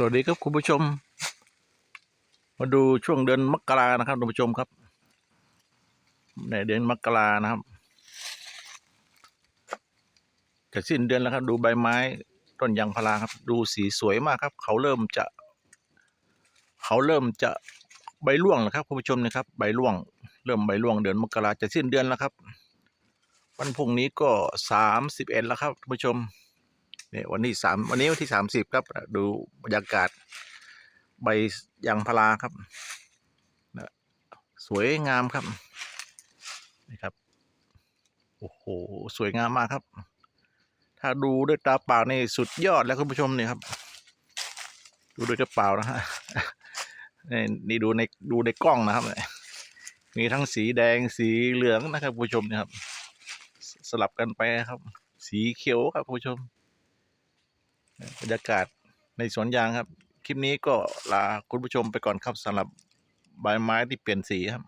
สวัสดีครับคุณผู้ชม มาดูช่วงเดือนมกรานะครับคุณผู้ชมครับในเดือนมกรานะครับจะสิ้นเดือนแล้วครับ ดูใบไม้ต้นยางพาราครับ ดูสีสวยมากครับ เขาเริ่มจะ เขาเริ่มจะใบร่วงแล้วครับคุณผู้ชมนะครับ ใบร่วง เริ่มใบร่วงเดือนมกราจะสิ้นเดือนแล้วครับ วันพุ่งนี้ก็สามสิบเอ็ดแล้วครับคุณผู้ชม นี่ยวันที่สามวันนี้วันที่สามสิบครับ ดูบรรยากาศใบยางพาราครับนะสวยงามครับนี่ครับโอ้โหสวยงามมากครับ ถ้าดูด้วยตาเปล่านี่สุดยอดแล้วคุณผู้ชมเนี่ยครับ ดูด้วยตาเปล่านะฮะนี่นี่ดูในดูในกล้องนะครับมีทั้งสีแดงสีเหลืองนะครับคุณผู้ชมเนี่ยครับ สลับกันไปครับ สีเขียวครับคุณผู้ชม บรรยากาศในสวนยางครับ คลิปนี้ก็ลาคุณผู้ชมไปก่อนครับสำหรับใบไม้ที่เปลี่ยนสีครับ